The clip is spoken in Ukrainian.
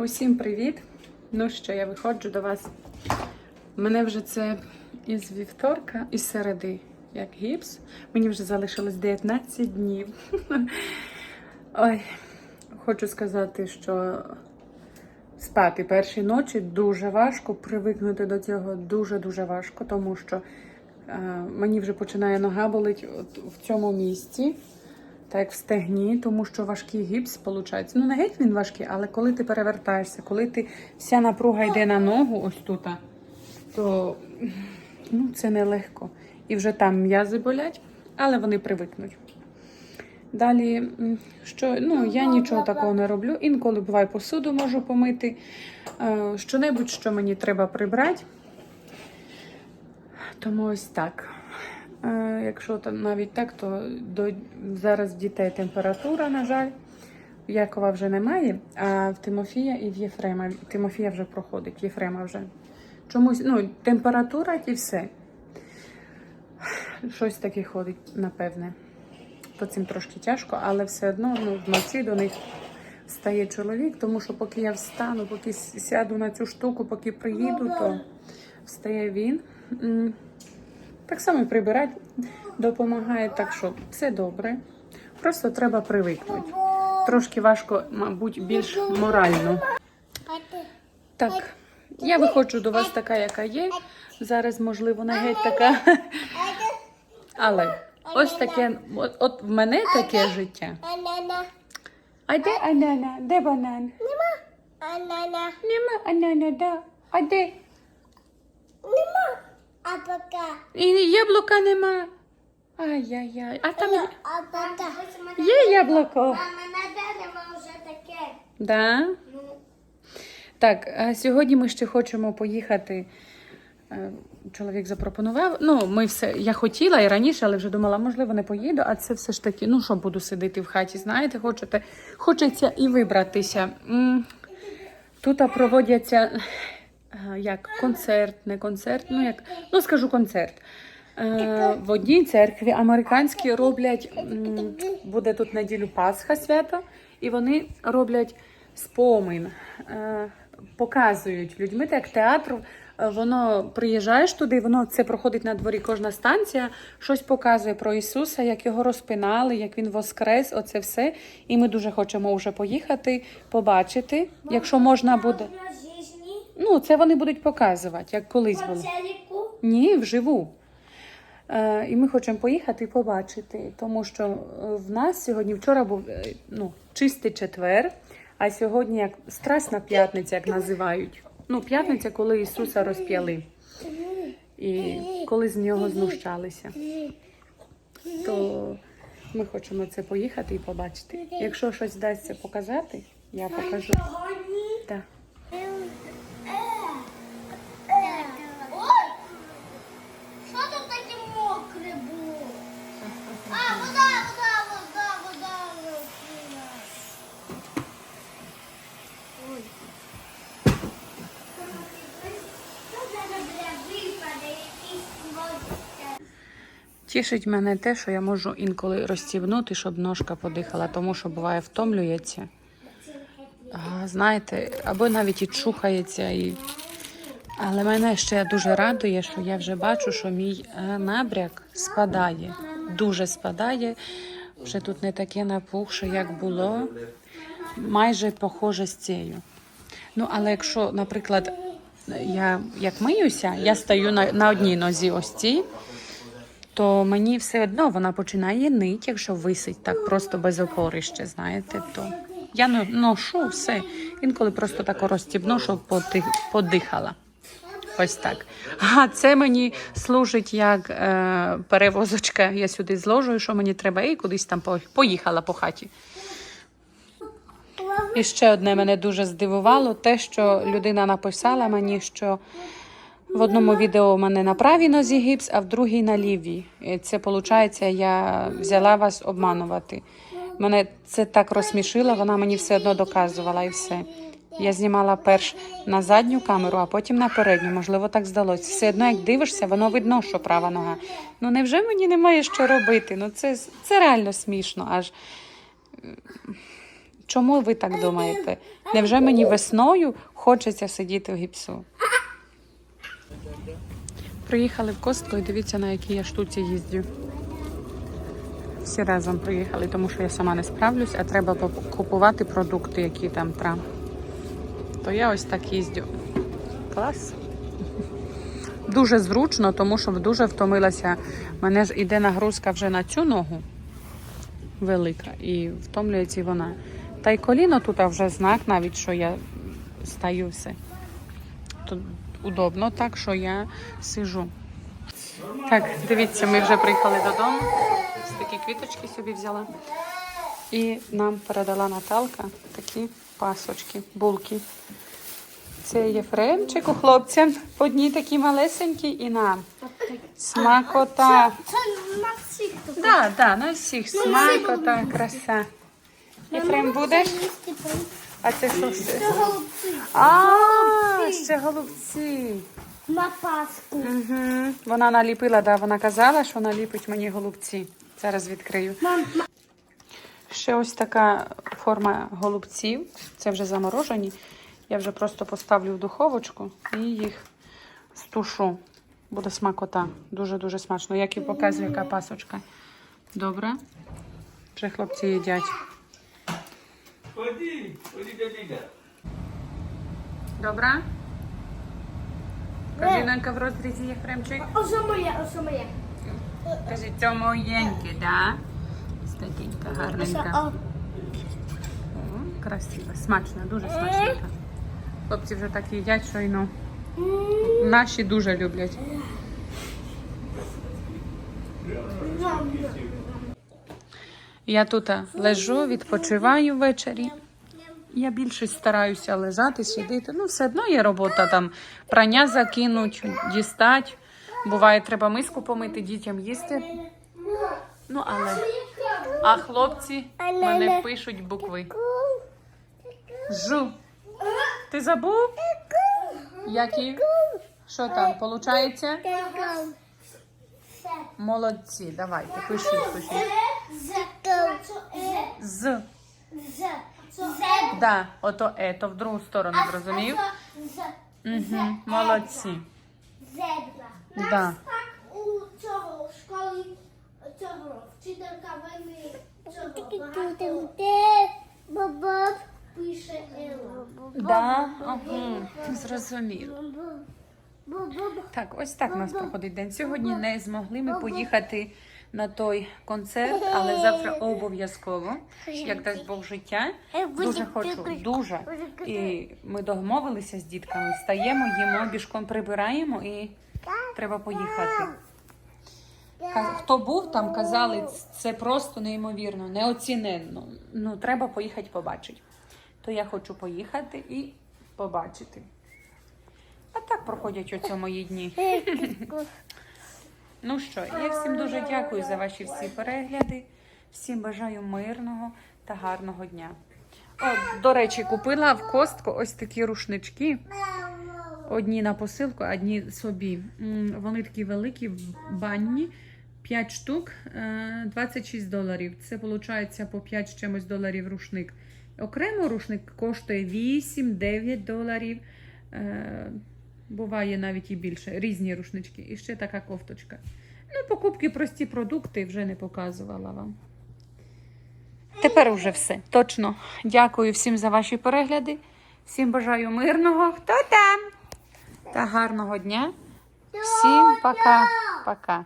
Усім привіт! Ну що, я виходжу до вас. Мене вже це із вівторка, із середи, як гіпс. Мені вже залишилось 19 днів. Ой, хочу сказати, що спати перші ночі дуже важко, привикнути до цього дуже-дуже важко, тому що е, мені вже починає нога болить от в цьому місці. Так як в стегні, тому що важкий гіпс виходить. Ну, не геть він важкий, але коли ти перевертаєшся, коли ти вся напруга йде на ногу, ось тут, то ну, це нелегко. І вже там м'язи болять, але вони привикнуть. Далі, що ну, я нічого такого не роблю. Інколи буває посуду можу помити. Е, Що-небудь, що мені треба прибрати. Тому ось так. Е, Якщо там навіть так, то до, зараз в дітей температура, на жаль. Якова вже немає, а в Тимофія і в Єфрема. Тимофія вже проходить, Єфрема вже. Чомусь, ну, температура і все. Щось таке ходить, напевне. То цим трошки тяжко, але все одно ну, вночі до них стає чоловік, тому що поки я встану, поки сяду на цю штуку, поки приїду, то встає він. Так само прибирати допомагає, так що все добре. Просто треба привикнути. Трошки важко, мабуть, більш морально. Так, я виходжу до вас така, яка є. Зараз, можливо, не геть така. Але ось таке, от, от в мене таке життя. А де Анана? Де банан? Анана. Нема Анана, да. А де? Нема. А пока. І яблука нема. Ай-яй-яй. А там є- А пока. є яблуко. Мама, на дерево вже таке. Да? Ну, Так, а сьогодні ми ще хочемо поїхати. Е, Чоловік запропонував. Ну, ми все, я хотіла і раніше, але вже думала, можливо, не поїду, а це все ж таки, ну що буду сидіти в хаті, знаєте, хочете, хочеться і вибратися. М, Тут проводяться е, як концерт, не концерт, ну як, ну скажу концерт. Е, В одній церкві американські роблять, буде тут неділю Пасха свято, і вони роблять спомин, е, показують людьми, так як театр. е, Воно приїжджаєш туди, воно це проходить на дворі. Кожна станція щось показує про Ісуса, як його розпинали, як він воскрес, оце все. І ми дуже хочемо вже поїхати, побачити, якщо можна буде. Ну, це вони будуть показувати, як колись було. Ні, вживу. Е, і ми хочемо поїхати і побачити, тому що е, в нас сьогодні вчора був е, ну, чистий четвер, а сьогодні як страсна п'ятниця, як називають. Ну, п'ятниця, коли Ісуса розп'яли і коли з нього знущалися. То ми хочемо це поїхати і побачити. Якщо щось вдасться показати, я покажу. Так. Ой! Що тут таке мокре було? А, вода, вода, вода, вода. вода. Ой. Що зараз бля, випаде якийсь водичка? Тішить мене те, що я можу інколи розстібнути, щоб ножка подихала, тому що буває втомлюється. А, знаєте, або навіть і чухається. І... Але мене ще дуже радує, що я вже бачу, що мій е, набряк спадає, дуже спадає. Вже тут не таке напухше, як було. Майже похоже з цією. Ну, але якщо, наприклад, я як миюся, я стою на, на одній нозі ось цій, то мені все одно вона починає нити, якщо висить так просто без опори ще, знаєте, то я ношу все. Інколи просто так розстібну, щоб подихала. Ось так. А це мені служить як е, перевозочка. Я сюди зложу, що мені треба, і кудись там поїхала по хаті. І ще одне мене дуже здивувало, те, що людина написала мені, що в одному відео у мене на правій нозі гіпс, а в другій на лівій. І це виходить, я взяла вас обманувати. Мене це так розсмішило, вона мені все одно доказувала і все. Я знімала перш на задню камеру, а потім на передню. Можливо, так здалося. Все одно, як дивишся, воно видно, що права нога. Ну невже мені немає що робити? Ну це, це реально смішно. Аж Чому ви так думаєте? Невже мені весною хочеться сидіти в гіпсу? Приїхали в Костко і дивіться, на якій я штуці їздю. Всі разом приїхали, тому що я сама не справлюсь, а треба купувати продукти, які там треба. То я ось так їздю. Клас. Дуже зручно, тому що дуже втомилася. Мене ж іде нагрузка вже на цю ногу велика, і втомлюється вона. Та й коліно тут вже знак, навіть що я стаю все. Удобно, так що я сижу. Так, дивіться, ми вже приїхали додому. Ось такі квіточки собі взяла. І нам передала Наталка такі пасочки, булки. Це Єфремчику хлопцям одні такі малесенькі і нам. Смакота. Це на всіх тут. Да, да, на всіх смакота, краса. Єфрем будеш? А це що ще? Це голубці. А, ще голубці. На Пасху. Угу. Вона наліпила, да, вона казала, що наліпить мені голубці. Зараз відкрию. Мам, Ще ось така форма голубців. Це вже заморожені. Я вже просто поставлю в духовочку і їх стушу. Буде смакота. Дуже-дуже смачно. Як і показує, яка пасочка. Добре. Вже хлопці їдять. Ходи, ходи, дядя. Добре? Кажи на в розрізі Єфремчик. Ось моє, ось моє. Кажи, це моєньке, да? Статінька, гарненька. О, О, красиво, смачно, дуже смачненько. Хлопці вже так їдять, що й ну. Наші дуже люблять. Я тут лежу, відпочиваю ввечері. Я більше стараюся лежати, сидіти. Ну, все одно є робота там. Прання закинуть, дістать. Буває, треба миску помити, дітям їсти. Ну, але. А хлопці мене пишуть букви. Жу. Ти забув? Які? Що там, получається? Молодці, давайте, пишіть, пишіть. З. Да, ото е, то в другу сторону, зрозумів? Угу, молодці. Зебра. Да. Так у цього в школі цього вчителька вельми цього багато пише Елла. Да? Угу, зрозуміло. Так, ось так у нас проходить день. Сьогодні не змогли ми поїхати на той концерт, але завтра обов'язково, як дасть Бог життя. Дуже хочу, дуже. І ми домовилися з дітками. Встаємо, їмо, бішком прибираємо і треба поїхати. Хто був там, казали, це просто неймовірно, неоціненно. Ну, треба поїхати побачити. То я хочу поїхати і побачити. А так проходять оце мої дні. Ну що, я всім дуже дякую за ваші всі перегляди. Всім бажаю мирного та гарного дня. О, до речі, купила в костку ось такі рушнички. Одні на посилку, одні собі. Вони такі великі, банні. 5 штук, е, 26 доларів. Це виходить по 5 з чимось доларів рушник. Окремо рушник коштує 8-9 доларів. Буває навіть і більше. Різні рушнички. І ще така кофточка. Ну, покупки прості продукти вже не показувала вам. Тепер уже все. Точно. Дякую всім за ваші перегляди. Всім бажаю мирного. Хто там? Та гарного дня. Всім пока. Пока.